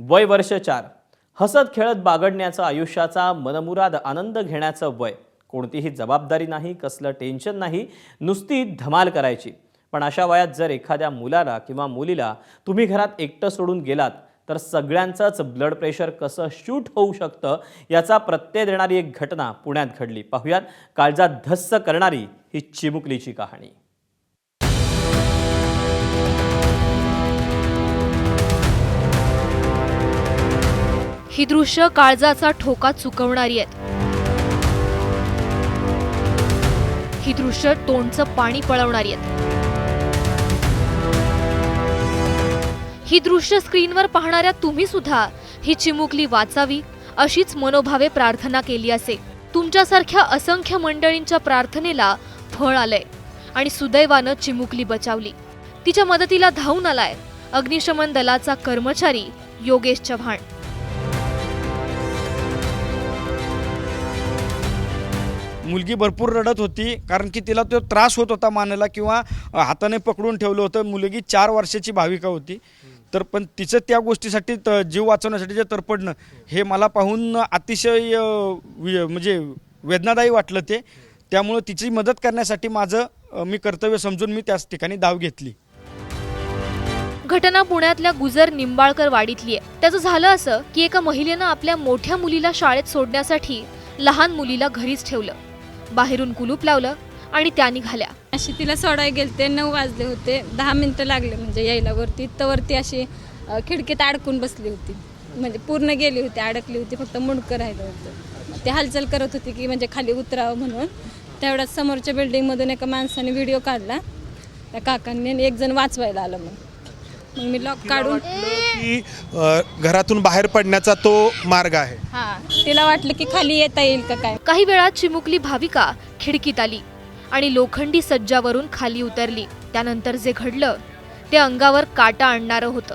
वय वर्ष चार. हसत खेळत बागडण्याचा आयुष्याचा मनमुराद आनंद घेण्याचं वय. कोणतीही जबाबदारी नाही कसलं टेन्शन नाही नुसती धमाल करायची. पण अशा वयात जर एखाद्या मुलाला किंवा मुलीला तुम्ही घरात एकटं सोडून गेलात तर सगळ्यांचंच ब्लड प्रेशर कसं शूट होऊ शकतं याचा प्रत्यय देणारी एक घटना पुण्यात घडली. पाहुयात काळजात धस्स करणारी ही चिमुकलीची कहाणी. ही दृश्य काळजाचा ठोका चुकवणारी आहेत. ही दृश्य तोंडचं पाणी पळवणारी आहेत. ही दृश्य स्क्रीनवर पाहणाऱ्या तुम्ही सुद्धा ही चिमुकली वाचावी अशीच मनोभावे प्रार्थना केली असेल तुमच्यासारख्या असंख्य मंडळींच्या प्रार्थनेला फळ आलंय आणि सुदैवानं चिमुकली बचावली. तिच्या मदतीला धावून आलाय अग्निशमन दलाचा कर्मचारी योगेश चव्हाण. मुलगी भरपूर रडत होती कारण की तिला तो त्रास होत होता मानेला किंवा हाताने पकडून ठेवलं होतं. मुलगी चार वर्षाची भाविका होती. तर पण तिचं त्या गोष्टीसाठी त- जीव वाचवण्यासाठी जे तरपडणं हे मला पाहून अतिशय वि- म्हणजे वेदनादायी वाटलं ते. त्यामुळं तिची मदत करण्यासाठी माझं मी कर्तव्य समजून मी त्याच ठिकाणी धाव घेतली. घटना पुण्यातल्या गुजर निंबाळकर वाडीतली आहे. त्याचं झालं असं की एका महिलेनं आपल्या मोठ्या मुलीला शाळेत सोडण्यासाठी लहान मुलीला घरीच ठेवलं. बाहेरून कुलूप लावलं आणि त्या निघाल्या. अशी तिला सोडायला गेलते नऊ वाजले होते दहा मिनटं लागले म्हणजे यायला वरती. तर वरती अशी अ, खिडकीत अडकून बसली होती. म्हणजे पूर्ण गेली होती अडकली होती फक्त मुंडकं राहिलं होतं. ते हालचाल करत होती की म्हणजे खाली उतरावं म्हणून. तेवढ्याच समोरच्या बिल्डिंगमधून एका माणसाने व्हिडिओ काढला. त्या काकांनी आणि एक जण वाचवायला आलं मग. मग मी लॉक काढून की अ, घरातून बाहेर पडण्याचा तो मार्ग आहे. हा तिला वाटलं की खाली येता येईल का काय? काही वेळात चिमुकली भाविका खिडकीत आली आणि लोखंडी सज्जावरून खाली उतरली. त्यानंतर जे घडलं ते अंगावर काटा आणणारं होतं.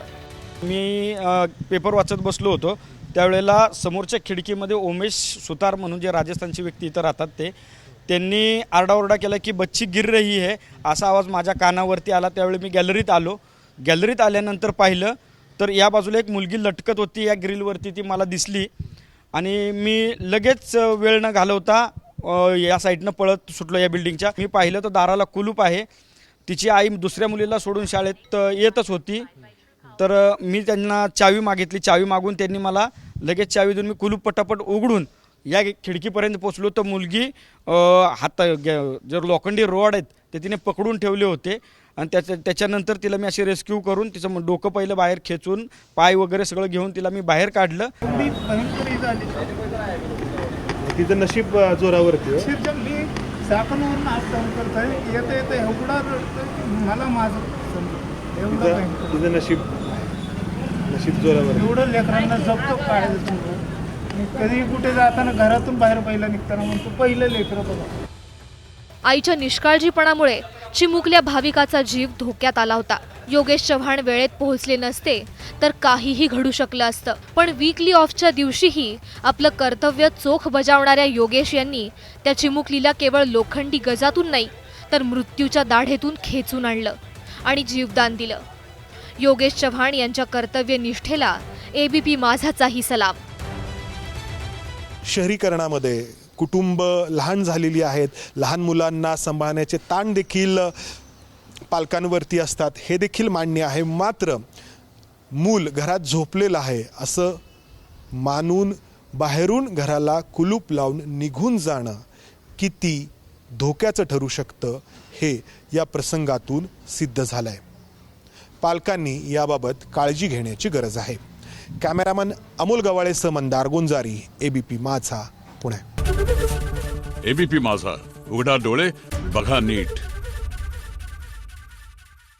मी अ, पेपर वाचत बसलो होतो. त्यावेळेला समोरच्या खिडकीमध्ये उमेश सुतार म्हणून जे राजस्थानची व्यक्ती इथं राहतात ते त्यांनी आरडाओरडा केला की बच्ची गिर रही है असा आवाज माझ्या कानावरती आला. त्यावेळी मी गॅलरीत आलो. गॅलरीत आल्यानंतर पाहिलं तर या बाजूला एक मुलगी लटकत होती या ग्रिलवरती ती मला दिसली. आणि मी लगेच वेळ न घालवता या साईडनं पळत सुटलो या बिल्डिंगच्या. मी पाहिलं तर दाराला कुलूप आहे. तिची आई दुसऱ्या मुलीला सोडून शाळेत येतच होती. तर मी त्यांना चावी मागितली. चावी मागून त्यांनी मला लगेच चावी देऊन मी कुलूप पटापट उघडून या खिडकीपर्यंत पोचलो तर मुलगी अ, हात ग- जे लोखंडी रोड आहेत ते तिने पकडून ठेवले होते. आणि त्याच्या त्याच्यानंतर तिला मी अशी रेस्क्यू करून तिचं डोकं पहिलं बाहेर खेचून पाय वगैरे सगळं घेऊन तिला मी बाहेर काढलं. तिचं नशीब जोरावरती येतं येतं एवढा रडतोय की मला माझं समजत तिचं नशीब नशीब जोरावर. एवढं लेकरांना जपतो काढायचं कधी कुठे जाताना घरातून बाहेर पहिला निघताना म्हणतो पहिलं लेकरं बघा. आईच्या निष्काळजीपणामुळे चिमुकल्या भाविकाचा जीव धोक्यात आला होता. योगेश चव्हाण वेळेत पोहोचले नसते तर काहीही घडू शकलं असतं. पण वीकली ऑफच्या दिवशीही आपलं कर्तव्य चोख बजावणाऱ्या योगेश यांनी त्या चिमुकलीला केवळ लोखंडी गजातून नाही तर मृत्यूच्या दाढेतून खेचून आणलं आणि जीवदान दिलं. योगेश चव्हाण यांच्या कर्तव्य निष्ठेला एबीपी माझाचाही सलाम. शहरीकरणामध्ये कुटुंब लहान झालेली आहेत. लहान मुलांना सांभाळण्याचे ताण देखील पालकांवरती असतात. हे देखील मान्य आहे. मात्र मूल घरात झोपलेलं आहे असं मानून बाहेरून घराला कुलूप लावून निघून जाणं किती धोक्याचं ठरू शकतं हे या प्रसंगातून सिद्ध झालं आहे पालकांनी याबाबत काळजी घेण्याची गरज आहे. कॅमेरामन अमोल गवाळेसह मंदार गुंजारी एबीपी माझा पुणे. एबीपी माझा. उघडा डोळे बघा नीट.